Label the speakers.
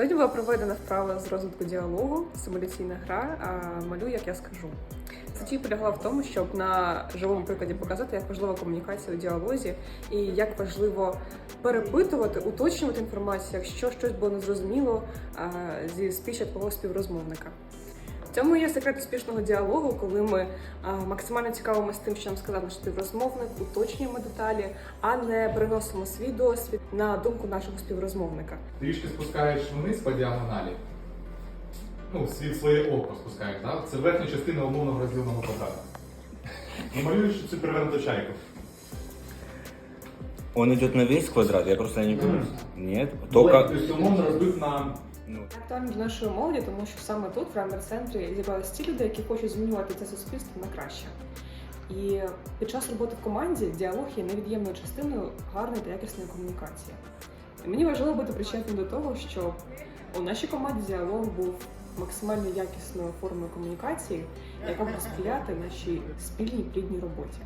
Speaker 1: Сьогодні була проведена вправа з розвитку діалогу, симуляційна гра а, малюй, як я скажу. Суті полягла в тому, щоб на живому прикладі показати, як важлива комунікація у діалозі і як важливо перепитувати, уточнювати інформацію, якщо щось було незрозуміло зі спіча твого співрозмовника. В цьому є секрет успішного діалогу, коли ми а, максимально цікавимося тим, що нам сказав наш співрозмовник, уточнюємо деталі, а не переносимо свій досвід на думку нашого співрозмовника.
Speaker 2: Трішки спускаєш вниз по діагоналі. Ну, свій своє око спускаєш, так? Це верхня частина умовного роздільного квадрата. Намалюєш цю перевернуту чайку.
Speaker 3: Он идет на весь квадрат, я просто не понял. Нет,
Speaker 2: Только...
Speaker 3: только...
Speaker 2: Тобто умовно розбив на.
Speaker 3: Ну,
Speaker 1: Актуально для нашої молоді, тому що саме тут, в рамер-центрі, зібралися ті люди, які хочуть змінювати це суспільство на краще. І під час роботи в команді діалог є невід'ємною частиною гарної та якісної комунікації. І мені важливо бути причетним до того, щоб у нашій команді діалог був максимально якісною формою комунікації, яка буде сприяти нашій спільній плідній роботі.